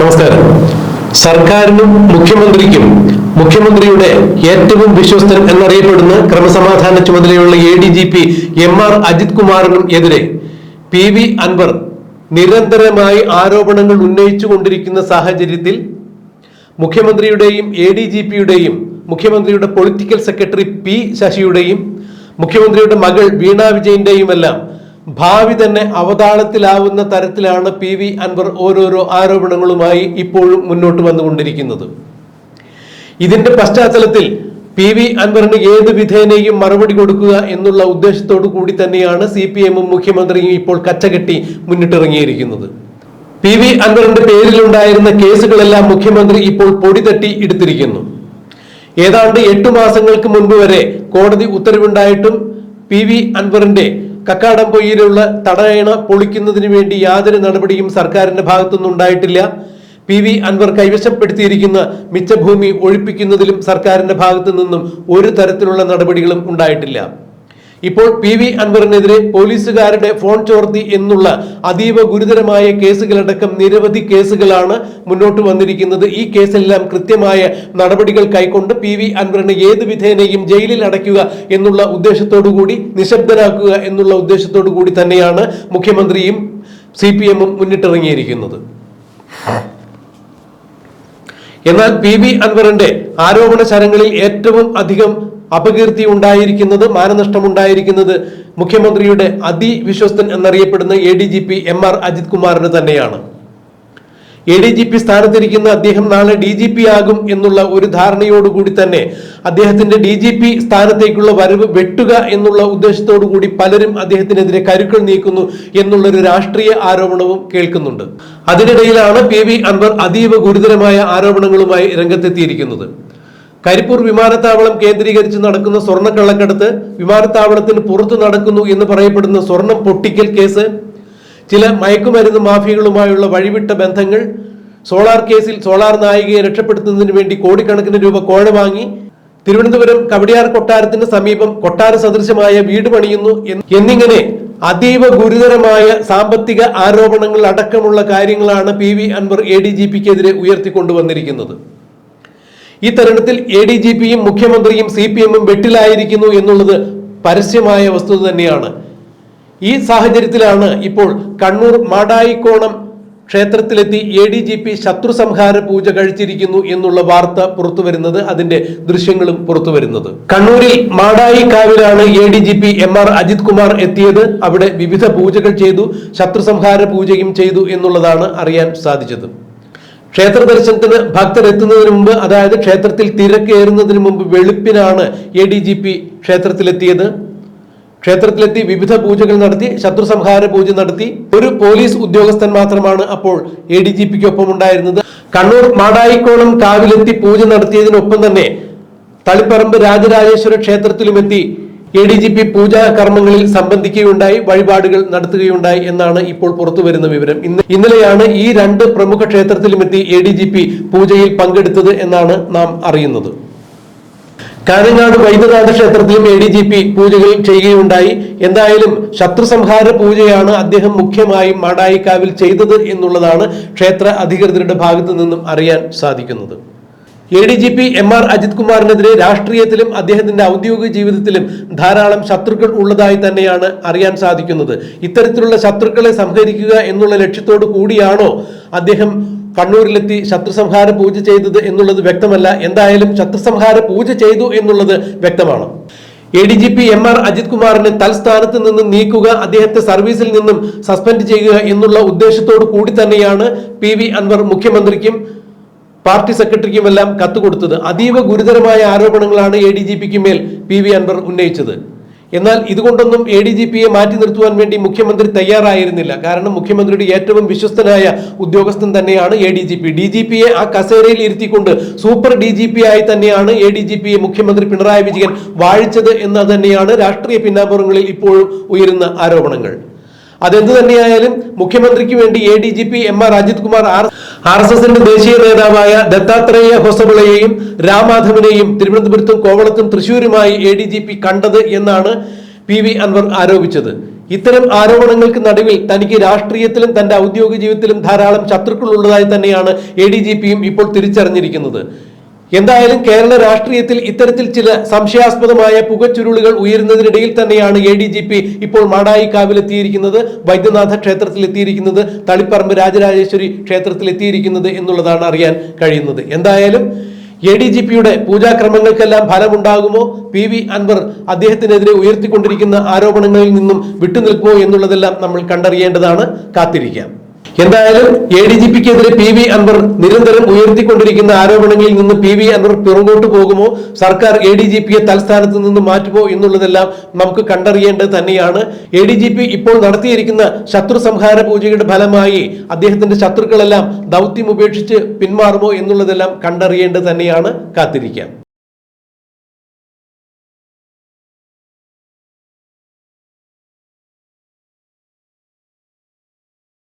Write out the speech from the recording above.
നമസ്കാരം. സർക്കാരിനും മുഖ്യമന്ത്രിക്കും മുഖ്യമന്ത്രിയുടെ ഏറ്റവും വിശ്വസ്തൻ എന്നറിയപ്പെടുന്ന ക്രമസമാധാന ചുമതലയുള്ള A D G P M R Ajith കുമാറിനും എതിരെ പി വി അൻവർ നിരന്തരമായി ആരോപണങ്ങൾ ഉന്നയിച്ചുകൊണ്ടിരിക്കുന്ന സാഹചര്യത്തിൽ മുഖ്യമന്ത്രിയുടെയും എ ഡി ജി പിയുടെയും മുഖ്യമന്ത്രിയുടെ പൊളിറ്റിക്കൽ സെക്രട്ടറി പി ശശിയുടെയും മുഖ്യമന്ത്രിയുടെ മകൾ വീണ വിജയന്റെയും എല്ലാം ഭാവി തന്നെ അവതാളത്തിലാവുന്ന തരത്തിലാണ് പി വി അൻവർ ഓരോരോ ആരോപണങ്ങളുമായി ഇപ്പോഴും മുന്നോട്ട് വന്നുകൊണ്ടിരിക്കുന്നത്. ഇതിന്റെ പശ്ചാത്തലത്തിൽ പി വി അൻവറിന് ഏത് വിധേനയും മറുപടി കൊടുക്കുക എന്നുള്ള ഉദ്ദേശത്തോടു കൂടി തന്നെയാണ് സി പി എമ്മും മുഖ്യമന്ത്രിയും ഇപ്പോൾ കച്ചകെട്ടി മുന്നിട്ടിറങ്ങിയിരിക്കുന്നത്. പി വി അൻവറിന്റെ പേരിലുണ്ടായിരുന്ന കേസുകളെല്ലാം മുഖ്യമന്ത്രി ഇപ്പോൾ പൊടി തട്ടി എടുത്തിരിക്കുന്നു. ഏതാണ്ട് എട്ടു മാസങ്ങൾക്ക് മുൻപ് വരെ കോടതി ഉത്തരവുണ്ടായിട്ടും പി വി അൻവറിന്റെ കക്കാടംപൊയ്യിലുള്ള തടയണ പൊളിക്കുന്നതിന് വേണ്ടി യാതൊരു നടപടിയും സർക്കാരിന്റെ ഭാഗത്തുനിന്നും ഉണ്ടായിട്ടില്ല. പി വി അൻവർ കൈവശപ്പെടുത്തിയിരിക്കുന്ന മിച്ചഭൂമി ഒഴിപ്പിക്കുന്നതിലും സർക്കാരിന്റെ ഭാഗത്തു നിന്നും ഒരു തരത്തിലുള്ള നടപടികളും ഉണ്ടായിട്ടില്ല. ഇപ്പോൾ പി വി അൻവറിനെതിരെ പോലീസുകാരുടെ ഫോൺ ചോർത്തി എന്നുള്ള അതീവ ഗുരുതരമായ കേസുകളടക്കം നിരവധി കേസുകളാണ് മുന്നോട്ട് വന്നിരിക്കുന്നത്. ഈ കേസെല്ലാം കൃത്യമായ നടപടികൾ കൈക്കൊണ്ട് പി വി അൻവറിനെ ഏത് വിധേനയും ജയിലിൽ അടയ്ക്കുക എന്നുള്ള ഉദ്ദേശത്തോടു കൂടി നിശബ്ദനാക്കുക എന്നുള്ള ഉദ്ദേശത്തോടു കൂടി തന്നെയാണ് മുഖ്യമന്ത്രിയും സി പി എമ്മും മുന്നിട്ടിറങ്ങിയിരിക്കുന്നത്. എന്നാൽ പി വി അൻവറിന്റെ ആരോപണ ശരങ്ങളിൽ ഏറ്റവും അധികം അപകീർത്തി ഉണ്ടായിരിക്കുന്നത് മാനനഷ്ടം ഉണ്ടായിരിക്കുന്നത് മുഖ്യമന്ത്രിയുടെ അതിവിശ്വസ്തൻ എന്നറിയപ്പെടുന്ന A D G P M R Ajith കുമാറിന് തന്നെയാണ്. എ ഡി ജി പി സ്ഥാനത്തിരിക്കുന്ന അദ്ദേഹം നാളെ ഡി ജി പി ആകും എന്നുള്ള ഒരു ധാരണയോടുകൂടി തന്നെ അദ്ദേഹത്തിന്റെ ഡി ജി പി സ്ഥാനത്തേക്കുള്ള വരവ് വെട്ടുക എന്നുള്ള ഉദ്ദേശത്തോടു കൂടി പലരും അദ്ദേഹത്തിനെതിരെ കരുക്കൾ നീക്കുന്നു എന്നുള്ളൊരു രാഷ്ട്രീയ ആരോപണവും കേൾക്കുന്നുണ്ട്. അതിനിടയിലാണ് പി വി അൻവർ അതീവ ഗുരുതരമായ ആരോപണങ്ങളുമായി രംഗത്തെത്തിയിരിക്കുന്നത്. കരിപ്പൂർ വിമാനത്താവളം കേന്ദ്രീകരിച്ച് നടക്കുന്ന സ്വർണക്കള്ളക്കടത്ത് വിമാനത്താവളത്തിന് പുറത്തു നടക്കുന്നു എന്ന് പറയപ്പെടുന്ന സ്വർണം പൊട്ടിക്കൽ കേസ് ചില മയക്കുമരുന്ന് മാഫിയകളുമായുള്ള വഴിവിട്ട ബന്ധങ്ങൾ സോളാർ കേസിൽ സോളാർ നായികയെ രക്ഷപ്പെടുത്തുന്നതിന് വേണ്ടി കോടിക്കണക്കിന് രൂപ കോഴ വാങ്ങി തിരുവനന്തപുരം കവടിയാർ കൊട്ടാരത്തിന് സമീപം കൊട്ടാര സദൃശമായ വീട് പണിയുന്നു എന്നിങ്ങനെ അതീവ ഗുരുതരമായ സാമ്പത്തിക ആരോപണങ്ങൾ അടക്കമുള്ള കാര്യങ്ങളാണ് P V Anwar A D G പിക്കെതിരെ ഉയർത്തിക്കൊണ്ടുവന്നിരിക്കുന്നത്. ഈ തരുണത്തിൽ എ ഡി ജി പിയും മുഖ്യമന്ത്രിയും സി പി എമ്മും വെട്ടിലായിരിക്കുന്നു എന്നുള്ളത് പരസ്യമായ വസ്തുത തന്നെയാണ്. ഈ സാഹചര്യത്തിലാണ് ഇപ്പോൾ കണ്ണൂർ മാടായിക്കോണം ക്ഷേത്രത്തിലെത്തി എ ഡി ജി പി ശത്രു സംഹാര പൂജ കഴിച്ചിരിക്കുന്നു എന്നുള്ള വാർത്ത പുറത്തു വരുന്നത് അതിന്റെ ദൃശ്യങ്ങളും പുറത്തു വരുന്നത് കണ്ണൂരിൽ Madayi കാവിലാണ് A D G P M R Ajith Kumar എത്തിയത്. അവിടെ വിവിധ പൂജകൾ ചെയ്തു ശത്രു സംഹാര പൂജയും ചെയ്തു എന്നുള്ളതാണ് അറിയാൻ സാധിച്ചത്. ക്ഷേത്ര ദർശനത്തിന് ഭക്തർ എത്തുന്നതിന് മുമ്പ് അതായത് ക്ഷേത്രത്തിൽ തിരക്കേറുന്നതിന് മുമ്പ് വെളുപ്പിനാണ് എ ഡി ജി പി ക്ഷേത്രത്തിലെത്തിയത്. ക്ഷേത്രത്തിലെത്തി വിവിധ പൂജകൾ നടത്തി ശത്രു സംഹാര പൂജ നടത്തി. ഒരു പോലീസ് ഉദ്യോഗസ്ഥൻ മാത്രമാണ് അപ്പോൾ എ ഡി ജി പിക്ക് ഒപ്പം ഉണ്ടായിരുന്നത് കണ്ണൂർ മാടായിക്കോണം കാവിലെത്തി പൂജ നടത്തിയതിനൊപ്പം തന്നെ തളിപ്പറമ്പ് രാജരാജേശ്വര ക്ഷേത്രത്തിലുമെത്തി. എ ഡി ജി പി പൂജാ കർമ്മങ്ങളിൽ സംബന്ധിക്കുകയുണ്ടായി വഴിപാടുകൾ നടത്തുകയുണ്ടായി എന്നാണ് ഇപ്പോൾ പുറത്തു വരുന്ന വിവരം. ഇന്ന് ഇന്നലെയാണ് ഈ രണ്ട് പ്രമുഖ ക്ഷേത്രത്തിലുമെത്തി എ ഡി ജി പി പൂജയിൽ പങ്കെടുത്തത് എന്നാണ് നാം അറിയുന്നത്. കാനങ്ങാട് വൈദ്യനാഥ ക്ഷേത്രത്തിലും എ ഡി ജി പി പൂജകൾ ചെയ്യുകയുണ്ടായി. എന്തായാലും ശത്രു സംഹാര പൂജയാണ് അദ്ദേഹം മുഖ്യമായും മാടായിക്കാവിൽ ചെയ്തത് എന്നുള്ളതാണ് ക്ഷേത്ര അധികൃതരുടെ ഭാഗത്തു നിന്നും അറിയാൻ സാധിക്കുന്നത്. A D G P M R Ajith കുമാറിനെതിരെ രാഷ്ട്രീയത്തിലും അദ്ദേഹത്തിന്റെ ഔദ്യോഗിക ജീവിതത്തിലും ധാരാളം ശത്രുക്കൾ ഉള്ളതായി തന്നെയാണ് അറിയാൻ സാധിക്കുന്നത്. ഇത്തരത്തിലുള്ള ശത്രുക്കളെ സംഹരിക്കുക എന്നുള്ള ലക്ഷ്യത്തോടു കൂടിയാണോ അദ്ദേഹം കണ്ണൂരിലെത്തി ശത്രുസംഹാര പൂജ ചെയ്തത് എന്നുള്ളത് വ്യക്തമല്ല. എന്തായാലും ശത്രുസംഹാര പൂജ ചെയ്തു എന്നുള്ളത് വ്യക്തമാണ്. A D G P M R Ajith കുമാറിനെ തൽസ്ഥാനത്ത് നിന്നും നീക്കുക അദ്ദേഹത്തെ സർവീസിൽ നിന്നും സസ്പെൻഡ് ചെയ്യുക എന്നുള്ള ഉദ്ദേശത്തോടു കൂടി തന്നെയാണ് പി വി അൻവർ മുഖ്യമന്ത്രിക്കും പാർട്ടി സെക്രട്ടറിക്കുമെല്ലാം കത്ത് കൊടുത്തത് അതീവ ഗുരുതരമായ ആരോപണങ്ങളാണ് എ ഡി ജി പിക്ക് മേൽ പി വി അൻവർ ഉന്നയിച്ചത്. എന്നാൽ ഇതുകൊണ്ടൊന്നും എ ഡി ജി പിയെ മാറ്റി നിർത്തുവാൻ വേണ്ടി മുഖ്യമന്ത്രി തയ്യാറായിരുന്നില്ല. കാരണം മുഖ്യമന്ത്രിയുടെ ഏറ്റവും വിശ്വസ്തനായ ഉദ്യോഗസ്ഥൻ തന്നെയാണ് A D G P D G പിയെ ആ കസേരയിൽ ഇരുത്തിക്കൊണ്ട് സൂപ്പർ ഡി ജി പി ആയി തന്നെയാണ് എ ഡി ജി പിയെ മുഖ്യമന്ത്രി പിണറായി വിജയൻ വാഴിച്ചത് എന്ന് തന്നെയാണ് രാഷ്ട്രീയ പിന്നാമ്പുറങ്ങളിൽ ഇപ്പോഴും ഉയരുന്ന ആരോപണങ്ങൾ. അതെന്ത് തന്നെയായാലും മുഖ്യമന്ത്രിക്ക് വേണ്ടി A D G P M R Ajith Kumar R R S എസിന്റെ ദേശീയ നേതാവായ ദത്താത്രേയ ഹൊസബിളയെയും രാമാധവനെയും തിരുവനന്തപുരത്തും കോവളത്തും തൃശൂരുമായി എ ഡി ജി പി കണ്ടത് എന്നാണ് പി വി അൻവർ ആരോപിച്ചത്. ഇത്തരം ആരോപണങ്ങൾക്ക് നടുവിൽ തനിക്ക് രാഷ്ട്രീയത്തിലും തന്റെ ഔദ്യോഗിക ജീവിതത്തിലും ധാരാളം ശത്രുക്കൾ ഉള്ളതായി തന്നെയാണ് എ ഡി ജി പിയും ഇപ്പോൾ തിരിച്ചറിഞ്ഞിരിക്കുന്നത്. എന്തായാലും കേരള രാഷ്ട്രീയത്തിൽ ഇത്തരത്തിൽ ചില സംശയാസ്പദമായ പുകച്ചുരുളുകൾ ഉയരുന്നതിനിടയിൽ തന്നെയാണ് എ ഡി ജി പി ഇപ്പോൾ മാടായിക്കാവിലെത്തിയിരിക്കുന്നത് വൈദ്യനാഥ ക്ഷേത്രത്തിൽ എത്തിയിരിക്കുന്നത് തളിപ്പറമ്പ് രാജരാജേശ്വരി ക്ഷേത്രത്തിൽ എത്തിയിരിക്കുന്നത് എന്നുള്ളതാണ് അറിയാൻ കഴിയുന്നത്. എന്തായാലും എ ഡി ജി പിയുടെ പൂജാക്രമങ്ങൾക്കെല്ലാം ഫലമുണ്ടാകുമോ? പി വി അൻവർ അദ്ദേഹത്തിനെതിരെ ഉയർത്തിക്കൊണ്ടിരിക്കുന്ന ആരോപണങ്ങളിൽ നിന്നും വിട്ടുനിൽക്കുമോ എന്നുള്ളതെല്ലാം നമ്മൾ കണ്ടറിയേണ്ടതാണ്. കാത്തിരിക്കാം. എന്തായാലും എ ഡി ജി പിക്കെതിരെ പി വി അൻവർ നിരന്തരം ഉയർത്തിക്കൊണ്ടിരിക്കുന്ന ആരോപണങ്ങളിൽ നിന്ന് പി വി അൻവർ പിറകോട്ട് പോകുമോ? സർക്കാർ എ ഡി ജി പിയെ തൽസ്ഥാനത്ത് നിന്ന് മാറ്റുമോ എന്നുള്ളതെല്ലാം നമുക്ക് കണ്ടറിയേണ്ടത് തന്നെയാണ്. എ ഡി ജി പി ഇപ്പോൾ നടത്തിയിരിക്കുന്ന ശത്രു സംഹാര പൂജയുടെ ഫലമായി അദ്ദേഹത്തിന്റെ ശത്രുക്കളെല്ലാം ദൗത്യം ഉപേക്ഷിച്ച് പിന്മാറുമോ എന്നുള്ളതെല്ലാം കണ്ടറിയേണ്ടത് തന്നെയാണ് കാത്തിരിക്കാം.